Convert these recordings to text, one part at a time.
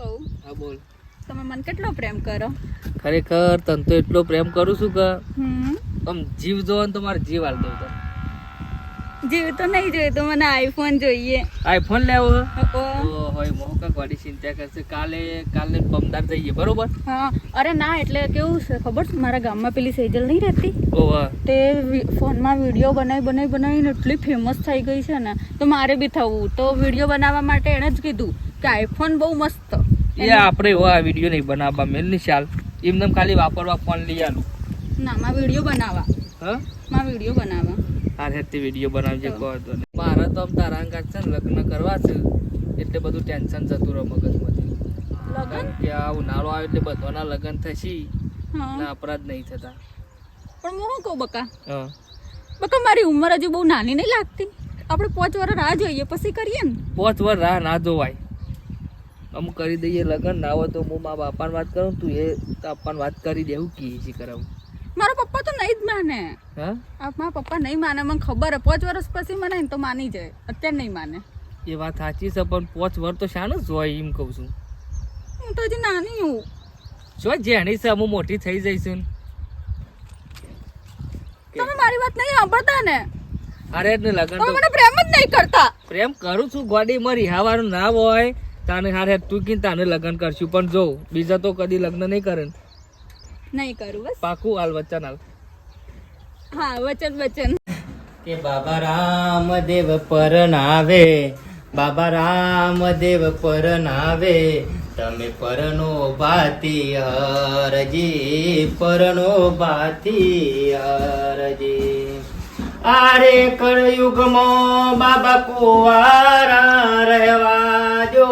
કહું? હા બોલ. તમે મને કેટલો પ્રેમ કરો? ખરેખર તને તો એટલો પ્રેમ કરું છું કે હમ. આમ જીવ જોવો ને તો મારે જીવ હાલ દઉં જીવ તો નહીં જોઈએ તો મને આઈફોન જોઈએ. આઈફોન લેવો હોય મોહકા વાળી ચિંતા કરશે. કાલે કાલે પમદાર જઈએ બરોબર? હા અરે ના એટલે કેવું છે ખબર છે? મારા ગામમાં પેલી સેજલ નહીં રહેતી? ઓવા તે ફોનમાં વીડિયો બનાવી બનાવી બનાવીને એટલી ફેમસ થઈ ગઈ છે ને તો મારે બી થવું. તો વીડિયો બનાવવા માટે એણે જ કીધું કે આઈફોન બહુ મસ્ત. એ આપણે એવો આ વીડિયો નહીં બનાવવા મેલની ચાલ એમને ખાલી વાપરવા ફોન લઈ આલું. ના માં વીડિયો બનાવવા. હ? માં વીડિયો બનાવવા. આ રીતે વીડિયો બનાવજે કહો તો મારે તો આમ તારા અંગાત છે ને લગ્ન કરવા છે એટલે બધું ટેન્શન જતું રહે મગજમાંથી. લગન? કે આ ઉનાળો આવે એટલે બધાના લગ્ન થશી. અને અપરાધ નહીં થતા. પણ હું શું કહું બકા? હા. બકા મારી ઉંમર હજુ બહુ નાની નહીં લાગતી. આપણે પાંચ વર્ષ રાહ જોઈએ પછી કરીએ ને. પોચ વર રાહ ના જોવાય. અમુક કરી દઈએ લગ્ન ના હોય તો હું મારા બાપાને વાત કરું તું એ બાપાને વાત કરી દેવું કી છે કરાવું. મારા પપ્પા તો નહીં જ માને. હા? મારા પપ્પા નહીં માને મને ખબર હે પાંચ વર્ષ પછી મને તો માની જાય. અત્યારે નહીં માને. એ વાત સાચી છે પણ પાંચ વર્ષ તો શાનું જ હોય એમ કહું છું. હું તો હજી નાની હું. જો જેણી છે હું મોટી થઈ જઈશું તમે મારી વાત નહીં સાંભળતા ને. અરે લગન લગ્ન તો મને પ્રેમ જ નહીં કરતા. પ્રેમ કરું છું ગોડી મારી રિહાવાનું ના હોય. તાને હારે તું કી તાને લગ્ન કરશું. પણ જો બીજા તો કદી લગ્ન નહીં કરે નહીં કરું બસ. પાકું હાલ વચન હાલ. હા વચન વચન. કે બાબા રામદેવ પરનાવે બાબા રામદેવ પરનાવે તમે પરનો બાતી હરજી પરનો બાતી હરજી આરે કળયુગમાં બાબા કુવારા રહેવા જો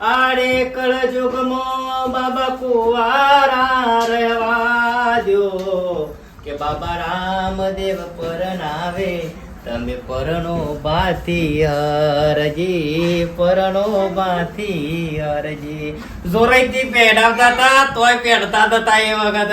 આરે કળયુગમાં બાબા કુવારા રહેવા દો કે બાબા રામદેવ પરનાવે તમે પરણો બાથી હરજી પરણો બાથી હરજી. જોરાઈથી પેડાવતા હતા, તોય પેડતા હતા એ વખત?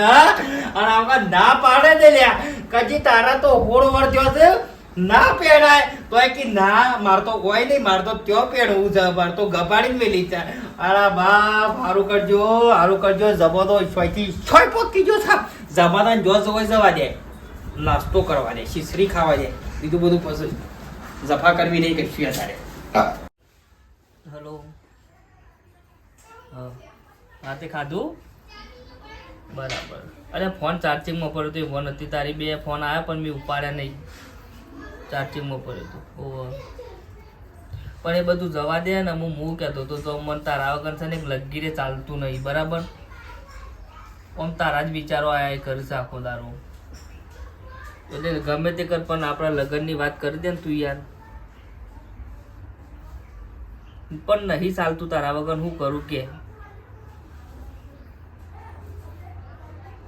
અને આ વખત ના પાડે દે લ્યા. કજી તારા તો હોળ વર્ત્યો છે ના પેડાય તો કે ના માર તો કોઈ નહીં માર તો ત્યો પેડવું છે માર તો ગપાડી મેલી છે. અરે બાપ હારું કરજો હારું કરજો. જબો તો છોયથી છોય પોકી જો છે. જમાના જો જવાય જવા દે. નાસ્તો કરવા દે શીશરી ખાવા દે. બીજું બધું પછી જફા કરવી નહીં કરશું અત્યારે. હલો. હા. હા તે ખાધું? બરાબર. અરે ફોન ચાર્જિંગમાં પડ્યો તો ફોન હતી. તારી બે ફોન આવ્યા પણ મેં ઉપાડ્યા નહીં. ચાર્જિંગમાં પડ્યો હતો. ઓહો. પણ એ બધું જવા દે ને હું હું કહેતો હતો તો મને તારા વગર છે ને લગીરે ચાલતું નહીં, બરાબર? આમ તારા જ વિચારો આયા કરે છે આખો દારો. એટલે ગમે તે કર, પણ આપણા લગ્નની વાત કરી દે ને તું યાર. પણ નહીં ચાલતું તારા વગર હું કરું કે?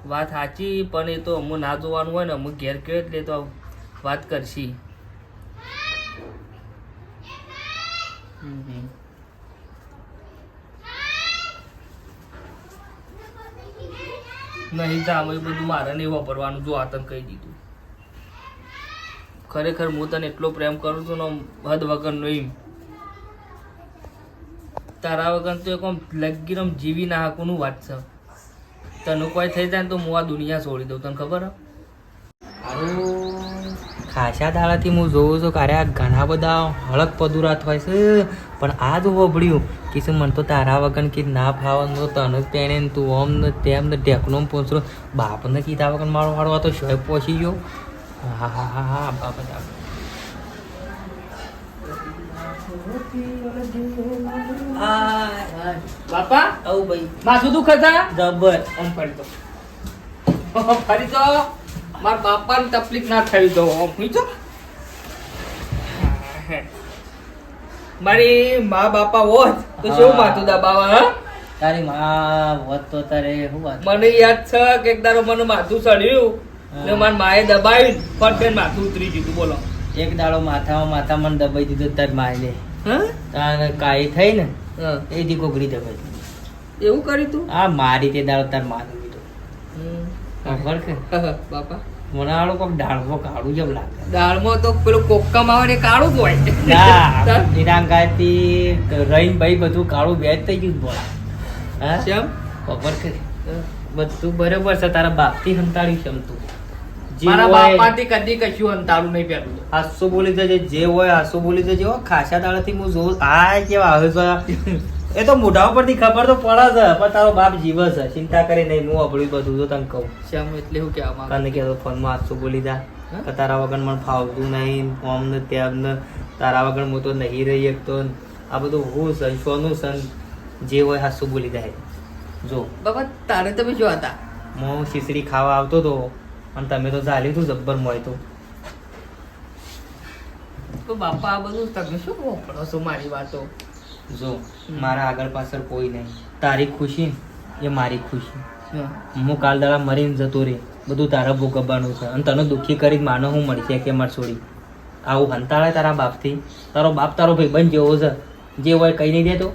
વાત સાચી, પણ એ તો અમુક ના જોવાનું હોય ને, અમુક ઘેર કયો એટલે તો વાત કરશી હમ હમ. નહીં જામ એ બધું મારે નહીં વાપરવાનું. જો આ કહી દીધું. ખરેખર હું તને એટલો પ્રેમ કરું છું ને હદ વગર નહીં તારા વગર તો એક આમ લગીર આમ જીવી ના હાકુનું વાત છે. તને કોઈ થઈ જાય ને તો હું આ દુનિયા છોડી દઉં. તને ખબર હે? ખાસા દાડાથી હું જોઉં છું કારે આ ઘણા બધા હળક પદુરાત હોય છે. પણ આ જ હોભળ્યું કે શું મને તો તારા વગર કે ના ફાવન તો તને જ પહેણે ને તું ઓમ ને તેમ ને ઢેકનો પહોંચરો બાપને કીધા વગર મારો વાળવા તો શોય પહોંચી ગયો. હા હા હા હા બાપ બાપા. બાપા? આવું ભાઈ. માથું દુખતા જબર. આમ ફરી તો ફરી તો મારા બાપાને તકલીફ ના થઈ તો સમજો મારી મા બાપા હોત તો શું. માથું દબાવા હા? તારી મા હોત તો તારે શું વાત મને યાદ છે કે એક દાડો મને માથું ચડ્યું ને. મારી માએ દબાવ્યું ફટ માથું ઉતરી ગયું બોલો. એક દાડો માથામાં માથા મને દબાઈ દીધો તાર માએ લે તાર કાઈ થઈ ને એ દી કોગરી દબાઈ દીધી એવું કર્યું તું? આ મારી તે દાડો તાર હમ. ખબર કે બાપા. મને આડો કોક ડાળમાં કાળું જેમ લાગે. ડાળમો તો પેલું કોક્કમ આવે ને કાળું જ હોય. ના નિરાંગાથી રહીન ભાઈ બધું કાળું બેજ થઈ ગયું બોલા. હા? કેમ ખબર કરી બધું બરોબર છે તારા બાપથી હંતાડ્યું છે તું. જે મારા હોય- બાપાથી કદી કશું અંતાળું નહીં પહેલું હાસો બોલી જજે જે હોય હાસો બોલી હો ખાસા દાડાથી હું જોઉં. આ કેવા એ તો મોઢા ઉપરથી ખબર તો પડે છે પણ તારો બાપ જીવે છે. ચિંતા કરી નહીં હું અભળ્યું બધું તો તને કહું. શ્યામ એટલે હું કહેવા માંગુ તને કહેતો ફોનમાં હાસો બોલી દા? કે તારા વગર મને ફાવતું નહીં ફોર્મ ને તેમ ને. તારા વગર હું તો નહીં રહી શકતો. આ બધું હું સન સોનું સન જે હોય હાસું બોલી દે જો. બાબા તારે તમે જો હતા. હું ખીચડી ખાવા આવતો તો અને તમે તો ચાલ્યું હતું જબ્બર મોય તો. તો બાપા આ બધું તમે શું વાપરો છો મારી વાતો? જો મારા આગળ પાછળ કોઈ નહીં. તારી ખુશી એ મારી ખુશી. હું કાલ દાડા મરીને જતો રે બધું તારા ભોગવવાનું છે. અને તને દુઃખી કરી માનો હું મળશે કે માર છોડી. આવું હંતાળે તારા બાપથી. તારો બાપ તારો ભાઈબંધ જેવો છે. જે હોય કઈ નહીં દેતો.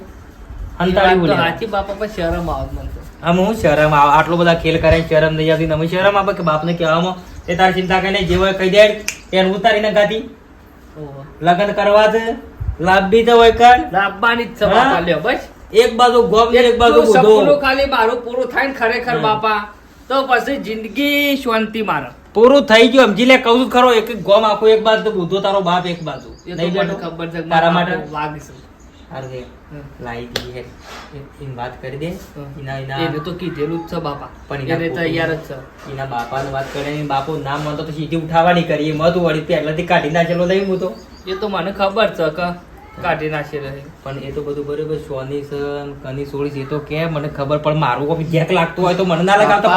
હંતાળી બોલે સાચી બાપા પર શરમ આવત મને આમ હું શરમ આવે આટલો બધા ખેલ કરે શરમ નહીં આવતી. તમે શરમ આપે કે બાપને કહેવામાં? એ તારી ચિંતા કરીને જે હોય કહી દે. એને ઉતારીને ગાતી. લગ્ન કરવા છે લાભ તો હોય કર લાવવાની જ સભા? લ્યો બસ. એક બાજુ ગોમ એક બાજુ સપનું ખાલી મારું પૂરું થાય ને ખરેખર બાપા. તો પછી જિંદગી શાંતિ મારે. પૂરું થઈ ગયું સમજી લે કહું ખરો એક ગોમ આખો એક બાજુ બુધો તારો બાપ એક બાજુ? ખબર છે મારા માટે? છે હારું. લાઈ દી હે ઇન વાત કરી દે. ઇના ઇના એના તો કીધેલું જ છે બાપા. પણ એના તૈયાર જ છે. એના બાપાને વાત કરે ને બાપો નામ માનતો તો સીધી ઉઠાવવાની કરી. એ મત વળી પહેલાથી કાઢી નાખેલો લઈ હું તો. એ તો મને ખબર છે કે કાઢી નાખી રહી. પણ એ તો બધું બરોબર સોની છે કની સોળી છે. એ તો કે મને ખબર પણ મારું કોઈ ગેક લાગતું હોય તો મને ના લગાવતો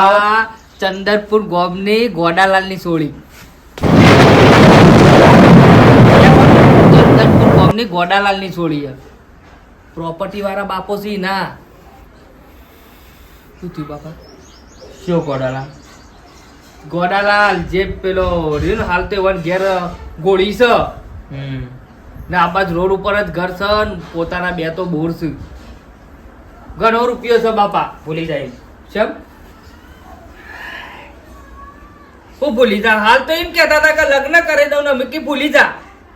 ચંદરપુર ગોમની ગોડાલાલની સોળી. ચંદરપુર ગોમની ગોડાલાલની સોળી છે. પ્રોપર્ટી વાળા બાપો છે ના. શું થયું બાપા? શું ગોડાલા ગોડાલાલ જે પેલો રહ્યો ને હાલ તો એવન ઘેર ગોળી છે. ને આ બાજુ રોડ ઉપર જ ઘર છે ને પોતાના બે તો બોર છે. ઘણો રૂપિયો છે બાપા. ભૂલી જાય. ચમ હું ભૂલી જા. હાલ તો એમ કહેતા હતા કે લગ્ન કરી દઉં ને મેં કીધું ભૂલી જા.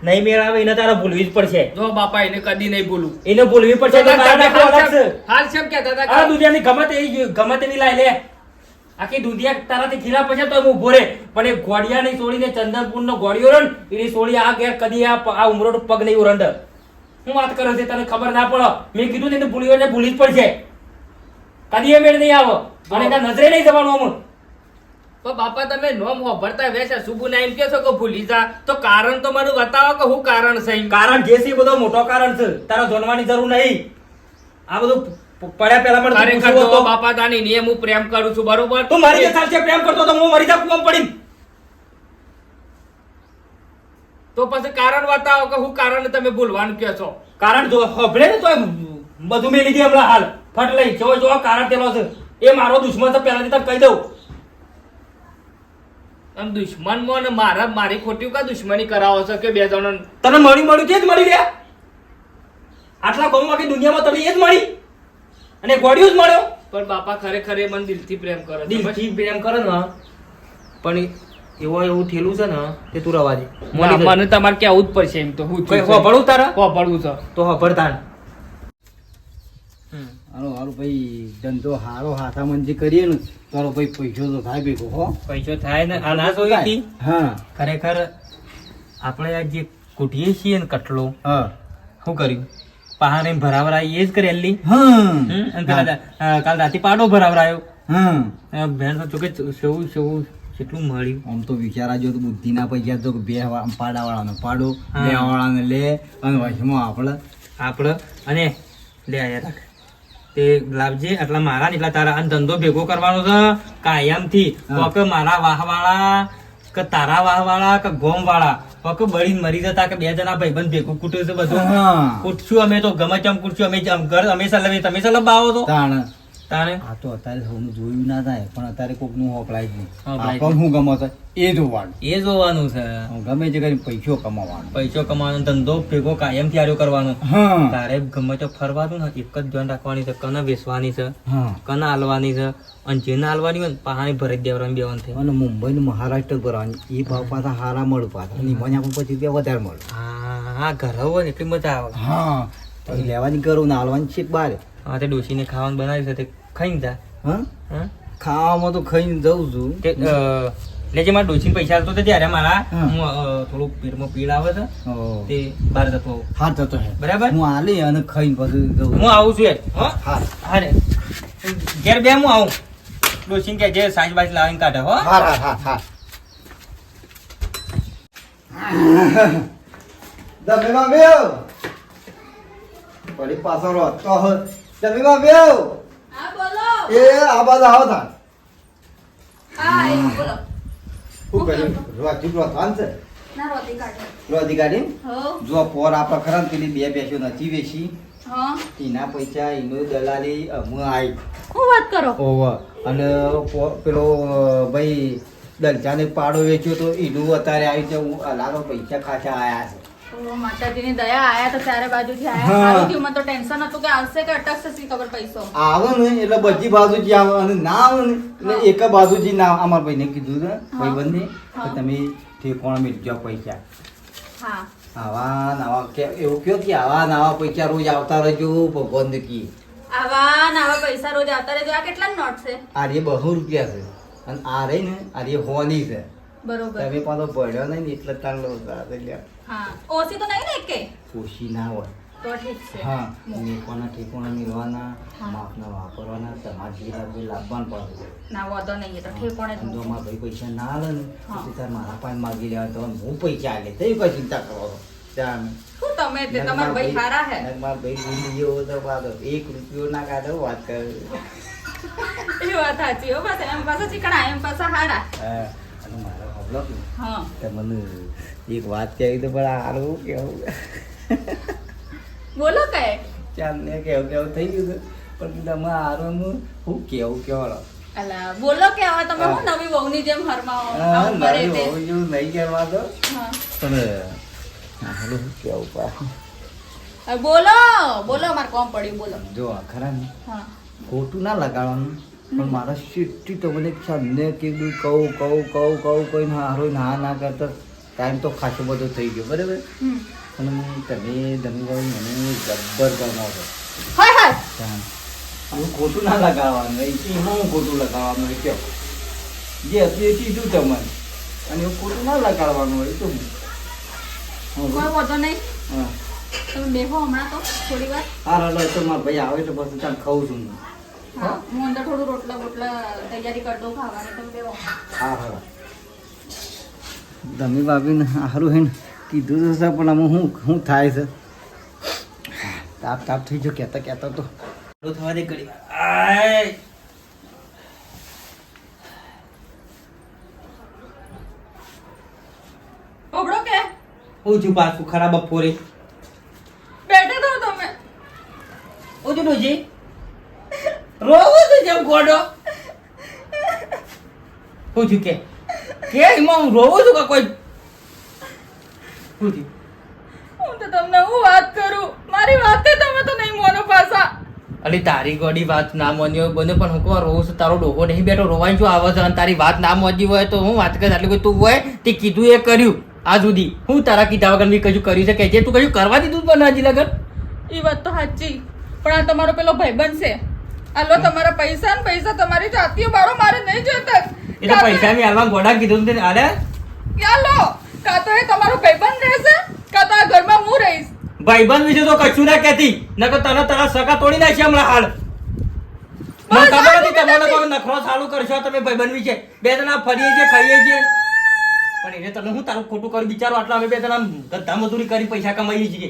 નહીં મેળાવે એને તારે ભૂલવી જ પડશે. જો બાપા એને કદી નહીં ભૂલું. એને ભૂલવી પડશે તો તારે નાખો અલગ છે. હાલ છે કે દાદા આ દુનિયાની ગમત ગમે ગમતની લાઈ લે. આખી દુનિયા તારાથી ખીલા પછી તો હું ઊભો રે પણ એ ગોડિયા ઘોડિયાની છોડીને ચંદનપુર નો ગોડિયો રણ એની સોળી આ ઘેર કદી આ આ ઉમરોડ પગ નહીં ઉરંડ. હું વાત કરું છે તને ખબર ના પડે. મેં કીધું ને એને ભૂલી ને ભૂલી જ પડશે. કદી એ મેળ નહીં આવો. અને નજરે નહીં જવાનું અમુક પણ બાપા તમે નોમ હોભરતા વેસે સુબુ ના એમ કહો છો કે ભૂલી જા. તો કારણ તો મને બતાવો કે હું કારણ છે કારણ જે છે બધો મોટો કારણ છે. તારે જોડવાની જરૂર નહીં. આ બધું પડ્યા પહેલા પણ તું ખરેખર તો- બાપા દાની નિયમ હું પ્રેમ કરું છું બરોબર? તું મારી જે સાથે પ્રેમ કરતો તો હું મરી જા કુમ પડી તો પછી કારણ બતાવો કે હું કારણ તમે ભૂલવાનું કહો છો? કારણ જો હભળે ને તો બધું મેં લીધી હમણાં હાલ. ફટ લઈ જો જો કારણ તેલો છે. એ મારો દુશ્મન છે પહેલાથી તને કહી દઉં. આમ મો ને મારા મારી ખોટી કા દુશ્મની કરાવો છો કે બે જણ તને મળી મળ્યું તે જ મળી ગયા આટલા ગામમાં કે દુનિયામાં તમે એ જ મળી? અને ગોડિયો જ મળ્યો? પણ બાપા ખરેખર એ મને દિલથી પ્રેમ કરે દિલથી પ્રેમ કરે ને પણ એવો એવું થેલું છે ને તે તું રવા દે. મને તમારે કેવું જ પડશે એમ તો હું હોભળું તારા? પડવું છે. તો હોભળતા હાલો હારો ભાઈ ધંધો હારો હાથામંજી કરીએ ને તારો ભાઈ પૈસો તો થાય ભેગો હો. પૈસો થાય ને? આ ના જોઈ હતી હા. ખરેખર આપણે આ જે કુટીએ છીએ ને કટલો હા. શું કર્યું? પહાડે ભરાવરા એ જ હમ, અ, કાલ રાતે પાડો ભરાવરાયો. હા. અ, બેન તો કે સેવું સેવું કેટલું મળ્યું. આમ તો વિચારા જો તો બુદ્ધિના પૈસા તો બે પાડા વાળાનો પાડો. બે વાળાને લે અને વચમાં આપણે આપણે અને લે આયા રાખ. તે લાવજે એટલા મારા એટલા તારા અને ધંધો ભેગો કરવાનો છે. કાયમથી થી તો મારા વાહ વાળા કે તારા વાહ વાળા કે ગોમ વાળા તો કે બળીને મરી જતા કે બે જણા ભાઈબંધ ભેગું કૂટ્યું છે બધું. કૂટશું અમે તો ગમે તેમ કૂટશું અમે ઘર હંમેશા લઈએ તમે લંબાવો તો તાણ. તારે આ તો અત્યારે સૌનું જોયું ના થાય પણ અત્યારે કોકનું હોપલાય જ નહીં. આપણને શું ગમે છે? એ જોવાનું. એ જોવાનું છે. ગમે તે કરીને પૈસો કમાવાનો. પૈસો કમાવાનો ધંધો ભેગો કાયમ તૈયારો કરવાનો. તારે ગમે તો ફરવાનું ને એક જ ધ્યાન રાખવાની છે કને બેસવાની છે કને હાલવાની છે અને જેને હાલવાની હોય ને પાણી ભરી દેવાની બેવાનું થઈ અને મુંબઈ ને મહારાષ્ટ્ર કરવાની એ ભાવ પાછા હારા મળે પાછા. અને મને આપણે પછી રૂપિયા વધારે મળે. હા હા ઘર હોય ને એટલી મજા આવે. હા. લેવાની કરું ને હાલવાની છે બારે. હા તે ડોસીને ખાવાનું બનાવ્યું છે તે ખાઈને જા. હા? હા? ખાવામાં તો ખાઈને જઉં છું. એટલે જે મારા ડોશીને પૈસા આવતો હતો ત્યારે મારા હું. થોડું પેટમાં પીડ આવે છે તે બહાર જતો. હા જતો હે બરાબર? હું હાલી અને ખાઈને પછી જઉં હું આવું છું હો? હા. હા રે. ઘેર બે હું આવું. ડોશીને કે જે સાંજ બાજ લાવીને કાઢે હો? હા હા હા હા. જમીમાં બેવ. પડી પાછો રોતો હ. જમીમાં બેવ. એ આ બાજુ આવો તા હા એ બોલો. શું કર્યું રોજી રોતાન છે? ના રોતી કાઢો. રોજી ગાડી જો પોર આપણા ખરા ને પેલી બે બેસ્યો નથી વેચી. એના પૈસા એનો દલાલી હું આવી હું વાત કરો? ઓવ અને પેલો ભાઈ દલચાને પાડો વેચ્યો તો એનું અત્યારે આવી છે. હું અલારો પૈસા ખાચા આયા છે. માતાજીની દયા આયા તો ત્યારે બાજુથી આયા. સારું મને તો ટેન્શન હતું કે આવશે કે અટકશે ખબર પૈસો. આવે ને એટલે બધી બાજુથી આવે અને ના આવે ને એટલે એક બાજુથી ના અમારા ભાઈને કીધું ને. કે તમે ઠેકોણ મેળજો પૈસા? હા. આવા નવા કે એવું કયો કે આવા નવા પૈસા રોજ આવતા રહેજો ભગવાન કી આવા નવા પૈસા રોજ આવતા રહેજો. આ કેટલા નોટ છે? આ રે બહુ રૂપિયા છે. અને આ રહી ને આ રે હોની છે. બરોબર. તમે પાછો ભણ્યો નહીં એટલે તાર લો એટલે હા. ઓછી તો નહીં ને કે ઓછી ના હોય. તો ઠીક છે. હા ઠેકોણા ઠેકોણા મેળવાના માપના વાપરવાના તમારી લાભવાન પડે. ના વાંધો નહીં તો ઠેકોણે જો મારા ભાઈ પૈસા ના આવે ને. તાર મારા પાસે માગી લેવા તો હું પૈસા આલે તો કોઈ ચિંતા કરો. ત્યાં શું તમે તે તમારા ભાઈ હારા હે? મારા ભાઈ ભૂલી ગયો તો એક રૂપિયો ના કાઢો વાત કર. એ વાત સાચી હો બસ એમ પાછા ચીકણા એમ પાછા હારા. હા, અને મારો હવલો હા. તે મને એક વાત કહેવી તો પણ હારું કેવું. બોલો કે ચાલ ને કેવું કેવું થઈ ગયું પણ તમે હારું હું કેવું કેવો અલા બોલો કે હવે તમે હું. નવી વહુની જેમ હરમાવો. આવું કરે તે. વહુ જેવું નહીં કરવા દો. પણ હારું કેવું પા બોલો બોલો મારે કોમ પડ્યું બોલો. જો ખરા ને. હા. ખોટું ના લગાડવાનું. પણ મારા સીટી તો મને છંદને કીધું કહું કહું કહું કહું કહીને હારો ના ના કરતા. ટાઈમ તો ખાસો બધો થઈ ગયો બરાબર? હમ. અને તમે ધનભાઈ મને જબ્બર ગમાવો છો હાય. હાય હું ખોટું ના લગાડવાનું એથી હું ખોટું લગાવવાનું હોય કહો. જે હતું એ કીધું તમને. અને હું ખોટું ના લગાડવાનું હોય તો કોઈ વાંધો નહીં. હા. તમે બેહો હમણાં તો થોડી વાર. હા રડો તો મારા ભાઈ આવે તો પછી ખાઉં છું હું. હા હું અંદર થોડું રોટલા બોટલા તૈયારી કરી દઉં ખાવાની તમે બેહો. હા હા. તમે ભાભીને સારું હે ને કીધું તો સર પણ આમાં શું શું થાય છે. તાપ તાપ થઈ જો કહેતા કહેતા તો. ચાલુ થવા દે કરી વાર. કે? હું છું પાછું ખરાબ બપોરે. બેઠા તો તમે. છું ડોજી રોવું છું જેમ ગોડો. હું કે કે એમાં હું રોવું છું કે કોઈ હું હું તો તમને હું વાત કરું? મારી વાતે તમે તો નહીં મોનો પાસા અલી તારી ગોડી વાત ના માન્યો બને પણ હું કહું રોવું છું? તારો ડોહો નહીં બેઠો રોવાય છું આવે છે? અને તારી વાત ના મોજી હોય તો હું વાત કરે એટલે કોઈ તું હોય? તે કીધું એ કર્યું. આ સુધી હું તારા કીધા વગર મેં કજું કર્યું છે કે જે તું કજું કરવા દીધું પણ હજી લગન? એ વાત તો સાચી પણ આ તમારો પેલો ભાઈ છે. આલો તમારા પૈસા ને પૈસા તમારી જાતીય બાળો મારે નહીં જોઈતા. એ તો પૈસા મેં હાલમાં ગોડા કીધું તે અરે? ક્યાં કા તો એ તમારો ભાઈબંધ રહેશે? કા તો આ ઘરમાં હું રહીશ? ભાઈબંધ વિશે તો કશું ના કહેતી. નકર તને તારા સગા તોડી નાખી હમણાં હાલ. મને ખબર હતી નખરો ચાલુ કરશો તમે ભાઈબંધ વિશે. બે જણા ફરીએ છીએ ખાઈએ છીએ. પણ એને તને હું તારું ખોટું કરી બિચારો આટલા અમે બે જણા ધંધા મજૂરી કરી પૈસા કમાઈએ છીએ.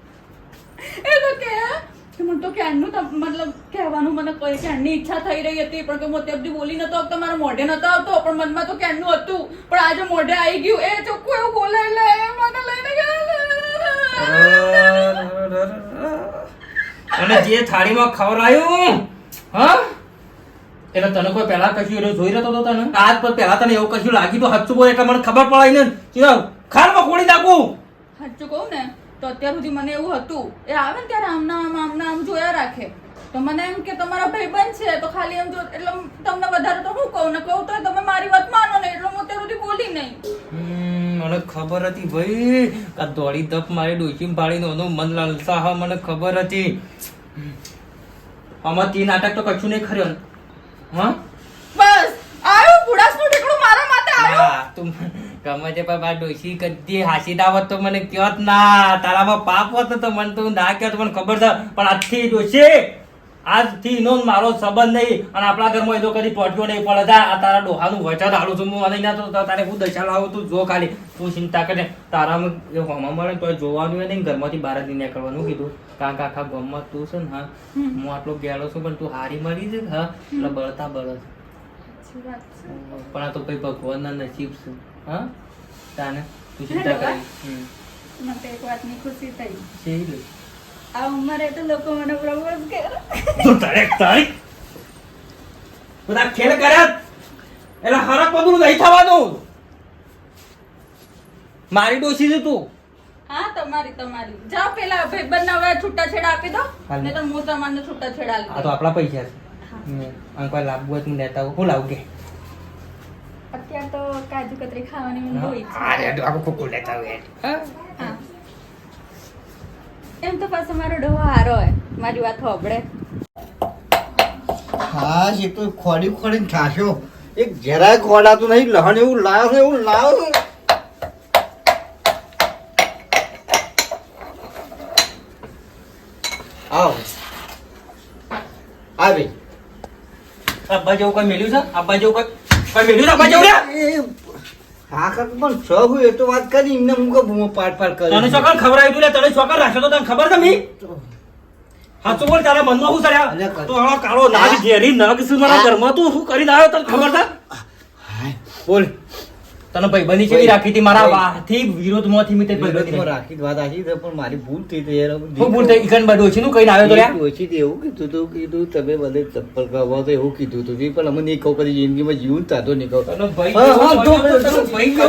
મતલબ મને કહે કે ક્યારની ઈચ્છા થઈ રહી હતી પણ કે હું અત્યાર સુધી બોલી નતો આવતો મારા મોઢે નતો આવતો પણ મનમાં તો ક્યારનું હતું. પણ આજે મોઢે આવી ગયું એ ચોખ્ખું એવું બોલે એટલે એ મને લઈને ગયા. અને જે થાળીમાં ખવડાયું હા? એટલે તને કોઈ પહેલા કશું એટલે જોઈ રહ્યો હતો તને? આજ પર પહેલા તને એવું કશું લાગ્યું તો સાચું બોલ એટલે મને ખબર પડાય ને. કે ખારમાં કોણી નાખું. સાચું કહું ને તો અત્યાર સુધી મને એવું હતું. એ આવે ને ત્યારે આમના આમ આમના આમ જોયા રાખે. તો મને એમ કે તમારા ભાઈબંધ છે તો ખાલી એમ જો એટલે તમને વધારે તો હું કહું ને કહું તો તમે મારી વાત માનો ને એટલે હું અત્યાર સુધી બોલી નહીં. મને ખબર હતી ભાઈ આ દોડી ધપ મારી ડોશી પાડીને એનું મન લાલસા હા મને ખબર હતી. આમાં તે નાટક તો કશું નહીં ખર્યો. હા? બસ આવ્યું બુડાસનું ઢીકણું મારા માથે આવ્યું તું ગમે છે પણ મારી ડોશી કદી હાસી દાવત તો મને કયો ના તારામાં પાપ હોત તો મને તું ના કયો મને ખબર છે પણ આજથી ડોશી આજથી નો મારો સંબંધ નહીં અને આપણા ઘરમાં એ તો કદી પડ્યો નહીં. પડે જા આ તારા ડોહાનું વચન હાલું છું. હું અને તો તારે હું દશા લાવું તું. જો ખાલી. તું ચિંતા કરે તારામાં એ મળે તો જોવાનું નહીં. ઘરમાંથી બહાર જ નીકળવાનું કીધું. કારણ કે આખા ગામમાં તું છે ને હા. હું આટલો ગેલો છું પણ તું હારી મળી છે હા. એટલે બળતા બળત છે. પણ આ તો કઈ ભગવાનના નસીબ છે. હા? તાને તું ચિંતા કરી. હમ. મને એક વાતની ખુશી થઈ. આ ઉંમરે તો લોકો મને પ્રપોઝ કરે. તું તારે તારી બધા ખેલ કર્યા? એટલે હરક બધું નહીં થવાનું. મારી ડોસી છે તું. હા તમારી તમારી. જાઓ પેલા ભાઈબંધને હવે છૂટાછેડા આપી દો. નહીં તો હું તમને છૂટાછેડા આપી આ તો આપણા પૈસા છે. કોઈ લાવવું હોય તો હું લેતા હું લાવું કે? અત્યારે તો કાજુ કતરી ખાવાની મને બહુ ઈચ્છા અરે આખો ખોખું લેતા હોય એમ તો પાછો મારો ડોહો હારો હોય. મારી વાત હોબળે હા એ તો ખોડી ખોડીને ખાશો એક જરાય ખોડાતું નહીં લહણ એવું લાવ છે એવું લાવ. છે. આવો. આવી. આબ્બા જેવું કઈ મેલ્યું છે? આબ્બા જેવું કઈ કઈ મેલ્યું છે આબ્બા જેવું હા કાકા પણ છ હોય એ તો વાત કરી એમને હું કે બૂમો પાડ પાડ કરી. તને ચોકર ખવડાવ્યું તું લે તને ચોકર રાખ્યો તો તને ખબર છે મી? હાચું બોલ તારા મનમાં શું અલ્યા તો આવા કાળો નાગ ઝેરી નાગ છે મારા ઘરમાં તું શું કરીને આવ્યો તને ખબર છે? બોલ. તને ભાઈબંધી કેવી રાખી હતી મારા વાથી વિરોધમાંથી મેં તે ભાઈબંધી બની રાખી. વાત આખી પણ મારી ભૂલ થઈ તો યાર હું ભૂલ થઈ ઈકન બડોશી નું કહીને આવ્યો તો યાર ઓછી થી એવું કીધું તું કીધું તમે બધે ચપ્પલ કરાવો તો એવું કીધું તું પણ અમે નહીં કહું કદી જિંદગીમાં જીવું તાતો નહીં કહું ભાઈ હા, કેવો તને ભાઈ જો,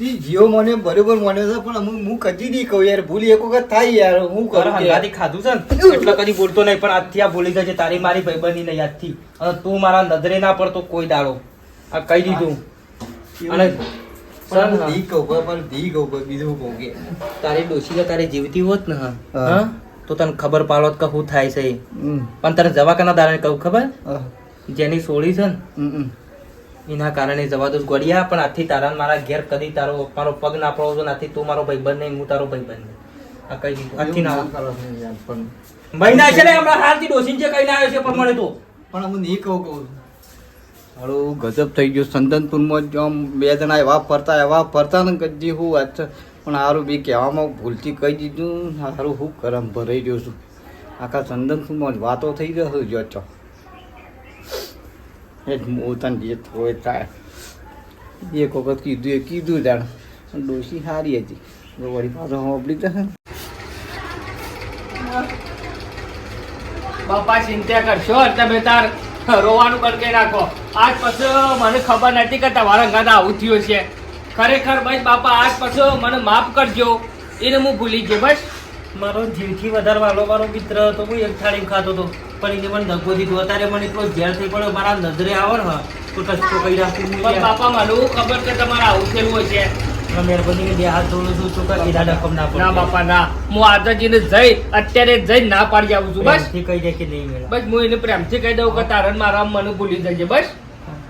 ઈ જીઓ મને બરોબર મને છે પણ હું હું કદી નહીં કહું યાર ભૂલ એક વખત થાય યાર હું કરું તારા હંગાથી ખાધું છે ને? એટલે કદી બોલતો નહીં પણ આજથી આ ભૂલી જશે તારી મારી ભાઈબંધી નહીં આજથી. અને તું મારા નજરે ના પડતો કોઈ દાડો. આ કહી દીધું. અને પણ ધી કહું પણ ધી કહું બીજું કહું કે તારી ડોશી તારી જીવતી હોત ને હા, તો તને ખબર પાડો કે શું થાય છે. પણ તને જવા કના કહું ખબર? જેની સોળી છે ને. એના કારણે જવા દઉં ગોળિયા પણ આથી તારા મારા ઘેર કદી તારો મારો પગ ના પડવો જોઈએ આથી તું મારો ભાઈબંધ નહીં હું તારો ભાઈબંધ નહીં. આ કઈ દીધું આજથી ના છો મહિના છે ને હમણાં હાલથી ડોસીને કઈ ના આવ્યો છે પ્રમાણે તો. પણ હું નહીં કહું કહું હારું ગજબ થઈ ગયું. સંદનપુરમાં જ આમ બે જણા એવા ફરતા એવા ફરતા ને કદી હું વાત પણ હારું બી કહેવામાં ભૂલથી કહી દીધું હારું હું કરમ ભરાઈ ગયો છું. આખા સંદનપુરમાં જ વાતો થઈ જશે જો ચો એ જ મોતન જે થોય થાય એક વખત કીધું એ કીધું જાણ પણ ડોશી સારી હતી. વળી પાછો હોબળી ને. બાપા ચિંતા કરશો તમે તાર રોવાનું બંધ કરી નાખો આજ પછી મને ખબર નથી કે તમારા ઘર આવું થયું છે. ખરેખર ભાઈ બાપા આજ પછી મને માફ કરજો. એને હું ભૂલી ગયો બસ. મારો જીવથી વધારે વાલો મારો મિત્ર હતો હું એક થાળી ખાતો હતો. પણ એને મને દગો દીધો અત્યારે મને એટલો ઝેર થઈ પડ્યો મારા નજરે આવે ને તો ટચકો કહી રાખું પણ બાપા મારું ખબર કે તમારે આવું થયેલું છે મહેરબાની બે હાથ જોડું છું છોકરા કીધા રકમ ના પડે. ના બાપા ના. હું આજે જઈ અત્યારે જઈ ના પાડી આવું છું. બસ. કહી દે કે નહીં મેળા. બસ હું એને પ્રેમથી કહી દઉં કે તારણ મારા મને ભૂલી જજે. બસ.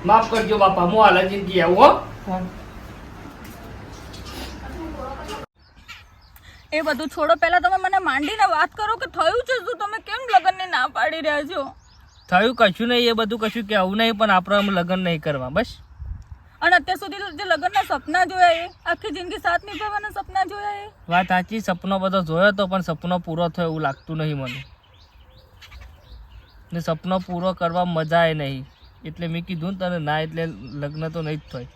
માફ કરજો બાપા હું આલા જિંદગી આવું હો. એ બધું છોડો. પહેલા તમે મને માંડીને વાત કરો કે થયું છે શું? તમે કેમ લગ્નની ના પાડી રહ્યા છો? થયું કશું નહીં એ બધું કશું કહેવું નહીં પણ આપણે અમે લગ્ન નહીં કરવા બસ. અને અત્યાર સુધી જે લગ્નના સપના જોયા એ આખી જિંદગી સાથ નિભાવવાના સપના જોયા એ? વાત સાચી સપનો બધો જોયો તો પણ સપનો પૂરો થયો એવું લાગતું નહીં મને. ને સપનો પૂરો કરવા મજા એ નહીં. એટલે મેં કીધું તને ના એટલે લગ્ન તો નહીં જ થાય.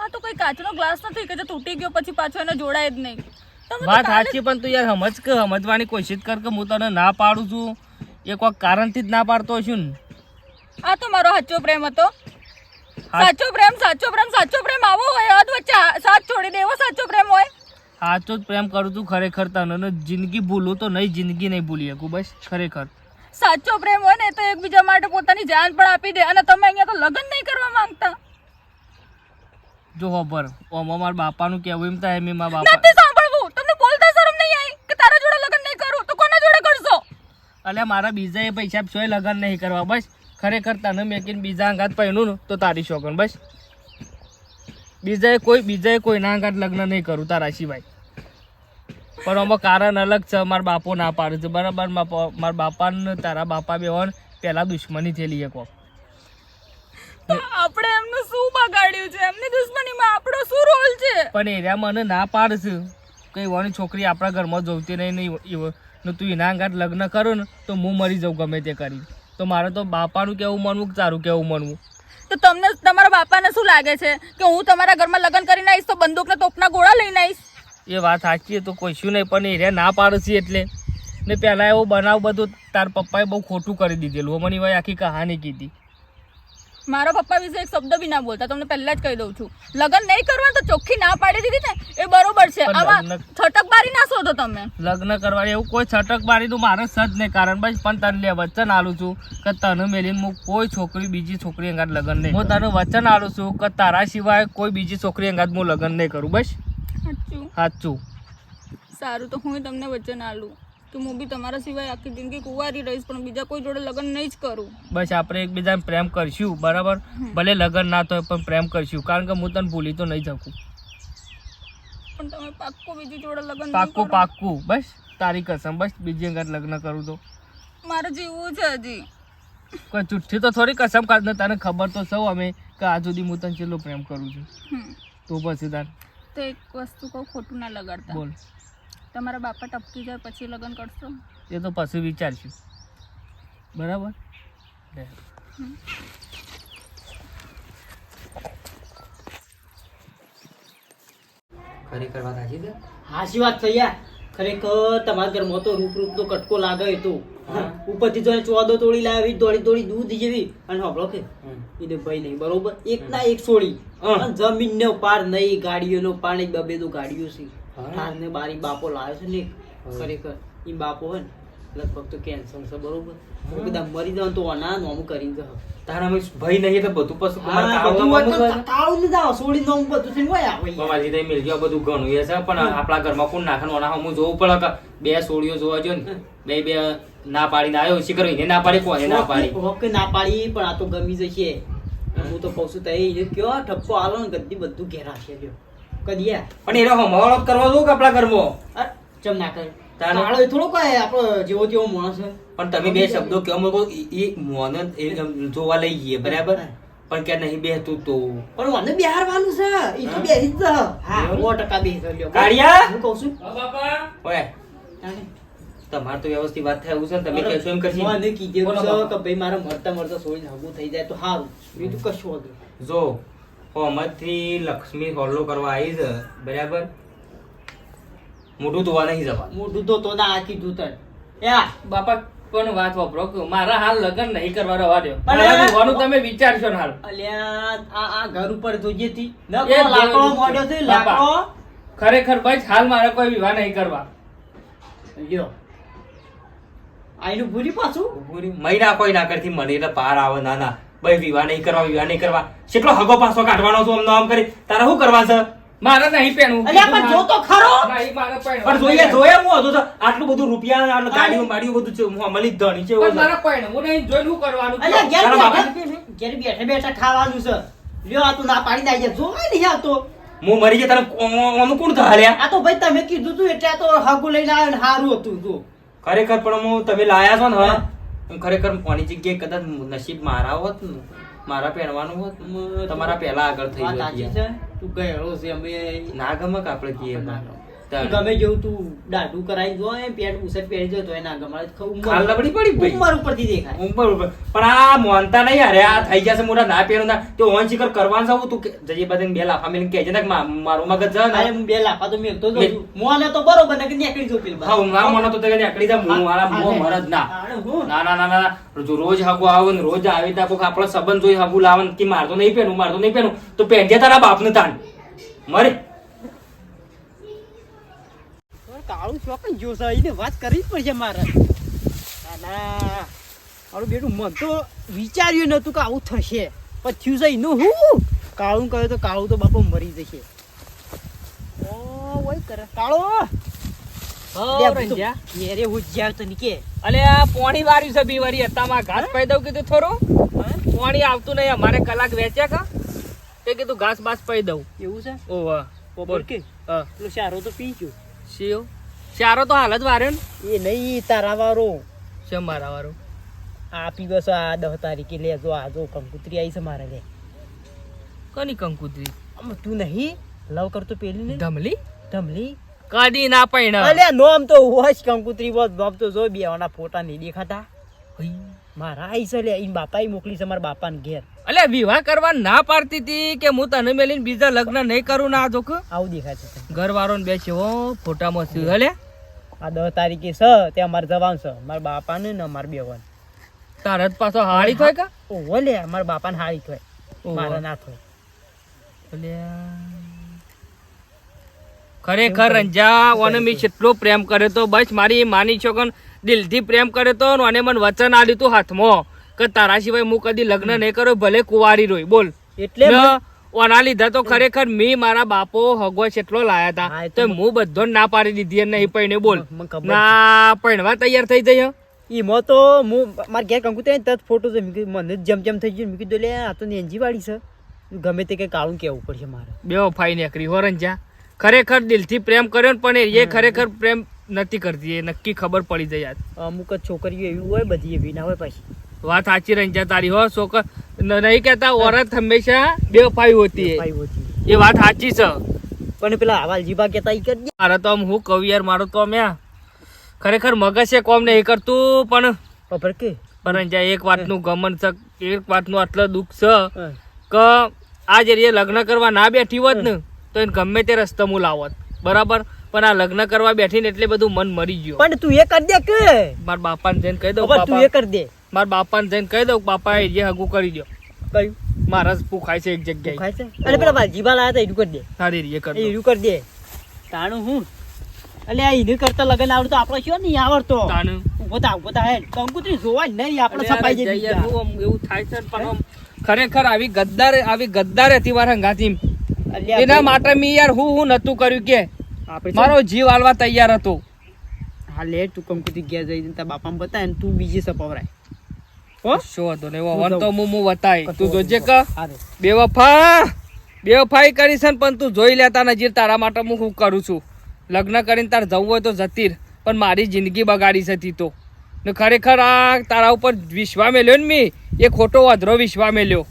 આ તો કોઈ કાચનો ગ્લાસ નથી કે જે તૂટી ગયો પછી પાછો એને જોડાય જ નહીં. વાત સાચી પણ તું યાર સમજ કે સમજવાની કોશિશ કર કે હું તને ના પાડું છું. એ કોઈ કારણથી જ ના પાડતો છું ને. આ તો મારો સાચો પ્રેમ હતો. સાચો પ્રેમ સાચો પ્રેમ સાચો પ્રેમ આવો હોય અધ વચ્ચે સાથ છોડી દે એવો સાચો પ્રેમ હોય. સાચો જ પ્રેમ કરું છું ખરેખર તને જિંદગી ભૂલું તો નહીં જિંદગી નહીં ભૂલી શકું બસ ખરેખર. સાચો પ્રેમ હોય ને તો એકબીજા માટે પોતાની જાન પણ આપી દે અને તમે અહીંયા તો લગ્ન નહીં કરવા માંગતા. જો હોબર ઓમાં મારા બાપાનું કહેવું એમ થાય એમ મારા બાપા નથી સાંભળવું. તમને બોલતા શરમ નહીં આવી કે તારા જોડે લગ્ન નહીં કરું? તો કોના જોડે કરશો? અલ્યા મારા બીજા એ પૈસા સોય લગ્ન નહીં કરવા. બસ ખરેખર તને મેકીને બીજા અંગાત પહેણું ને તો તારી શોકન બસ. બીજાએ કોઈ બીજાએ કોઈના અંગાત લગ્ન નહીં કરું તારા સિવાય. પણ આમાં કારણ અલગ છે મારા બાપો ના પાડે છે. બરાબર મારા બાપાને તારા બાપા બે પહેલાં દુશ્મની થયેલી એક વખત. તો આપણે એમનું શું બગાડ્યું છે? એમની દુશ્મનીમાં આપણો શું રોલ છે? પણ એરિયા મને ના પાડે છે કઈ વાની છોકરી આપણા ઘરમાં જોતી નહીં નહીં ને તું એના અંગાત લગ્ન કરો ને તો હું મરી જાઉં ગમે તે કરી તો મારે તો બાપાનું કેવું માનવું કે તારું કેવું માનવું? તો તમને તમારા બાપાને શું લાગે છે? કે હું તમારા ઘરમાં લગ્ન કરીને આવીશ તો બંદૂકના તોપના ગોળા લઈને આવીશ એ વાત સાચી તો કશું નહીં પણ એરિયા ના પાડે છે એટલે. ને પહેલાં એવો બનાવ બધું તાર પપ્પાએ બહુ ખોટું કરી દીધેલું. મને ભાઈ આખી કહાની કીધી. મારા પપ્પા વિશે એક શબ્દ બી ના બોલતા તમને પહેલા જ કહી દઉં છું. લગ્ન નહીં કરવા તો ચોખ્ખી ના પાડી દીધી ને એ બરોબર છે. છટક આમાં છટકબારી ના શોધો તમે. લગ્ન કરવા એવું કોઈ છટકબારીનું મારે સજ નહીં કારણ બસ પણ તને લે વચન આલું છું કે તને મેલીને હું કોઈ છોકરી બીજી છોકરી અંગાત લગ્ન નહીં હું તને વચન આલું છું કે તારા સિવાય કોઈ બીજી છોકરી અંગાત હું લગ્ન નહીં કરું બસ? સાચું. સાચું. સારું તો હું તમને વચન આલું કે હું બી તમારા સિવાય આખી જિંદગી કુંવારી રહીશ પણ બીજા કોઈ જોડે લગ્ન નહીં જ કરું. બસ આપણે એકબીજાને પ્રેમ કરશું બરાબર? ભલે લગ્ન ના થાય પણ પ્રેમ કરશું. કારણ કે હું તને ભૂલી તો નહીં શકું. પણ તમે પાક્કું બીજી જોડે લગ્ન પાક્કું પાક્કું. બસ તારી કસમ. બસ બીજી અંગત લગ્ન કરું તો. મારે જીવવું છે હજી. કોઈ ચુઠ્ઠી તો થોડી કસમ કાઢ ને તને ખબર તો સૌ અમે કે આ સુધી હું તને છેલ્લો પ્રેમ કરું છું. તો પછી તાર. તો એક વસ્તુ કહું ખોટું ના લગાડતા. બોલ. તમારા બાપા ટપકી જાય પછી લગ્ન કરશો? એ તો પછી વિચારશું. બરાબર. ખરેખર વાત સાચી છે? હાચી વાત થઈ યાર. ખરેખર તમારા ઘરમાં તો રૂપ રૂપ તો કટકો લાગે તો. ઉપરથી જો ચોદો તોડી લાવી દોડી દોડી દૂધ જેવી. અને હોબળો કે. એને ભાઈ નહીં બરોબર? એક ના એક સોળી. જમીન ને પાર નહીં ગાડીઓનો પાર નહીં બબે તો ગાડીઓ છે. હા. ઠાર ને બારી બાપો લાવ્યો છે ને ખરેખર. એ બાપો હોય ને લગભગ તો કેન્સર છે બરોબર? બધા મરી જવાનું તો અના નોમ કરીને જહ. તારા ભાઈ નહીં તો બધું પછી હા, તમારે બધું કાળું હોય તો નોમનું કાળું ને જાઓ, છોડી નોમ બધું છે હોય આવે યાર. બાબાજી તો મિલ ગયો બધું ઘણું એ છે પણ આપણા ઘરમાં કોણ નાખવાનું અના હું જોવું પડે કે બે સોડીઓ જોવા જો ને બે બે ના પાડીને આવ્યો શીખર એને ના પાડી કોને ના પાડી? ઓકે ના પાડી પણ આ તો ગમી જશે. હું તો કહું છું તઈ કયો ઠપકો આલો ને ગદ્દી બધું ઘેરા છે લ્યો પણ એનો હમાવાળો જ કરવા દઉં કે આપણા ઘરમાં? અરે, ચમ ના કરે. કાળો થોડો કઈ આપણો જેવો તેવો માણસ છે. પણ તમે બે શબ્દો કહો મૂકો એ મોન જોવા લઈ જઈએ બરાબર? પણ કે નહીં બેહતું તો? પણ મને બેહારવાનું છે. એ તો હા? બેસી જ હા એવું? સો ટકા બેસી લ્યો કાળિયા? હું કહું છું? ઓય. તમાર તો વ્યવસ્થિત વાત થાય એવું છે ને તમે કહેશો એમ કરશી મને કીધું છે કે ભાઈ મારા મરતા મરતા સોઈ હગું થઈ જાય. તો સારું બીજું કશું હતું જો હોમતથી લક્ષ્મી હોલ્લો કરવા આવી છે બરાબર? મોઢું ધોવા નહીં જવા. મોઢું તો તો ના આ કીધું તને. યા બાપા પણ વાત વાપરો? કે મારા હાલ લગ્ન નહીં કરવા રવા દો પણ તમે વિચારશો ને હાલ. અલ્યા આ આ ઘર ઉપર જોઈએ થી ન લાકડો મોડ્યો છે લાકડો. ખરેખર બસ હાલ મારે કોઈ વિવાહ નહીં કરવા. લ્યો આઈનું ભૂરી પાછું? ભૂરી મહિના કોઈ ના કરતી મને એટલે પાર આવે ના ના. ભાઈ વિવાહ નહીં કરવા વિવાહ નહીં કરવા. કેટલો હગો પાસો કાઢવાનો છું આમ કરી. તારે શું કરવા છે? મારે નહીં પહેણું અલ્યા પણ જો તો ખરો. નહીં મારે પહેરવું. પણ જોઈએ જોઈએ હું હતો તો. આટલું બધું રૂપિયા આટલું ગાડીઓ માડીઓ બધું છે હું અમલી ધ નીચે પણ મારે પહેરવું નહીં જોઈ શું કરવાનું? અલ્યા ઘેર ઘેર બેઠે બેઠા ખાવાનું છે. લ્યો આ તું ના પાડી દે જો નહીં આવતો હું મરી જાય તને ઓનું કોણ ધાલ્યા આ તો ભાઈ તમે કીધું તું એટલે આ તો હગું લઈને આવ્યો ને સારું હતું તું. ખરેખર પણ હું તમે લાયા છો ને હા. હું ખરેખર કોની જગ્યાએ કદાચ નસીબ મારા હોત ને મારા પહેરવાનું હોત તમારા પહેલા આગળ થઈ. છે તું ગયેલો છે અમે ના ગમક આપણે કહીએ. ગમે જેવું તું દાઢું કરાવી જો એ પેટ બુશર્ટ પહેરી જો તો એના ગમાડે તો ઉંમર- ખાલ લબડી પડી. ઉંમર ઉપરથી દેખાય. ઉંમર ઉપર. પણ આ મોનતા નહીં અરે આ થઈ જશે મોટા ના પહેરું ના. તો ઓન શિખર કરવાનું છે તું જજે બધાને બે લાફા મેલીને કહેજે ને મા- મારું મગજ ને. અરે હું બે લાફા તો જ મેલ. હોઉં. મોને તો બરોબર ને કે નીકળી પેલી હા મારા મને તો તે આકડી જા હું મારા મોં મરજ ના. ના ના ના ના જો રોજ હાગુ આવે ને રોજ આવી તા કોક આપણો સંબંધ જોઈ હાગુ લાવન કે મારતો નહીં પહેરું મારતો નહીં પહેરું તો પહેરજે તારા બાપને તાન મરે. કાળું ચોકન જોશે એને વાત કરવી પડશે મારે. મારું બેટું મન તો વિચાર્યું નતું કે આવું થશે. પણ થયું છે એનું હું? કાળું કહ્યું તો કાળું તો બાપો મરી જશે. ઓ ઓય કરે. કાળો! તો ઘેરે હું જ્યાં તો નીકે અલે આ પોણી વાર્યું છે બી વારી હતામાં ઘાસ પાઈ દઉં કીધું થોડું? પોણી આવતું નહીં અમારે કલાક વેચ્યા કા? તે કીધું ઘાસ બાસ પાઈ દઉં. એવું છે? ઓહો પોપર કે? હા. પેલો તો પી ગયો. શિયો? ચારો તો હાલ જ વાર્યો ને. એ નહીં તારા વારો. છે મારા વારો? આ પીવો આ દહ તારીખે લે જો આ જો કંકુતરી આવી છે મારે લે. કોની કંકુતરી? આમ તું નહીં લવ કરતો પેલી ને. ધમલી? ધમલી? કદી ના પૈણ. અલે નોમ તો હોશ કંકુતરી બોત બાપ તો જો બેવાના ફોટા નહીં દેખાતા. મારા આઈ છે લે ઈન બાપાએ મોકલી છે મારા બાપાને ઘેર. અલે વિવાહ કરવા ના પાડતી હતી કે હું તને મેલીને બીજા લગ્ન નહીં કરું ના જોખ આવું દેખાય છે ઘરવાળો ને બેસ્યો હો ફોટામાં શું હલે આ દસ તારીખે છે ત્યાં મારે જવાનું છે. મારા બાપાને ને અમારા બેવાને તારે જ પાછો હાળી થાય કા? ઓહો લે મારા બાપાને હાળી થાય મારે ના થાય ખરેખર રંજા ઓને મેં કેટલો પ્રેમ કર્યો તો બસ મારી માની છોકન દિલથી પ્રેમ કર્યો તો અને મને વચન આલ્યું તું હાથમાં. કે તારા સિવાય હું કદી લગ્ન નહીં કર્યો ભલે કુંવારી રોય. બોલ. એટલે ઓના લીધા તો ખરેખર મેં મારા બાપો હગો કેટલો લાયા હતા તો હું બધો ના પાડી દીધી અને નહીં પૈણે બોલ. ના પૈણવા તૈયાર થઈ જઈએ. એમાં તો હું મારા ઘેર કંકુ ત્યાં તત ફોટો છે. મને જેમ જેમ થઈ ગયું. મેં કીધું લે આ તો નેંજી વાળી છે. ગમે તે કંઈ કાળું કહેવું પડશે મારે. બે ફાઈ નીકળી હોરન જ્યાં ખરેખર દિલથી પ્રેમ કર્યો ને પણ એ ખરેખર પ્રેમ નથી કરતી. એ નક્કી ખબર પડી જાય અમુક જ છોકરીઓ એવી હોય બધી એવી ના હોય પાછી. વાત સાચી રંજા તારી હો છોક નહીં કહેતા ઓરત હંમેશા બેવફાઈ હોતી એ વાત સાચી છે. પણ પેલા હવાલજીબા કહેતા એ કરી મારે તો આમ હું કહું યાર મારો તો અમે ખરેખર મગજ છે કોમ નહીં કરતું પણ કે? પણ રંજા એક વાતનું ગમન છે એક વાતનું આટલો દુઃખ છે કે આ જે લગ્ન કરવા ના બેઠી હોત ને તો એને ગમે તે રસ્તો હું લાવત. બરાબર? પણ આ લગ્ન કરવા બેઠી ને એટલે બધું મન મરી ગયું. પણ તું એ કરી દે કે? મારા બાપાને જઈને કહી દઉં તું એ કરી દે. મારા બાપાને જઈને કહી દઉં બાપા એ જે હગું કરી દો કયું? મારા પૂખાય છે એક જગ્યાએ. ખાય છે? અને પેલા વાલજીબા લાયા તા એનું કરી દે. સારી રીતે કરી એનું કરી દે. તાણું હું? એટલે આ એને કરતા લગન આવડતો આપણે શું નહીં આવડતો? તાણું. ઊભો થા ઊભો થા હેડ કંકુતરી જોવા જ નહીં આપણે સફાઈ જઈ હું એવું થાય છે પણ ખરેખર આવી ગદ્દાર આવી ગદ્દાર હતી વાર હંગાથી એના માટે મેં યાર હું હું નતું કર્યું કે મારો જીવ આલવા તૈયાર હતો. હા લે તું કંકુતરી ગયા જઈ તારા બાપાને બતાય ને તું બીજી સપાવરાય હો શું હતો ને વહન તો હું હું વતાય તું જોજે કે? બે વફા! બેવફાઈ વફાઈ કરીશ ને પણ તું જોઈ લેતા નજીર તારા માટે હું હું કરું છું? લગ્ન કરીને તાર જવું હોય તો જતી પણ મારી જિંદગી બગાડી હતી તો ને ખરેખર આ તારા ઉપર વિશ્વા મેલ્યો ને મેં? એ ખોટો અધરો વિશ્વા મેલ્યો.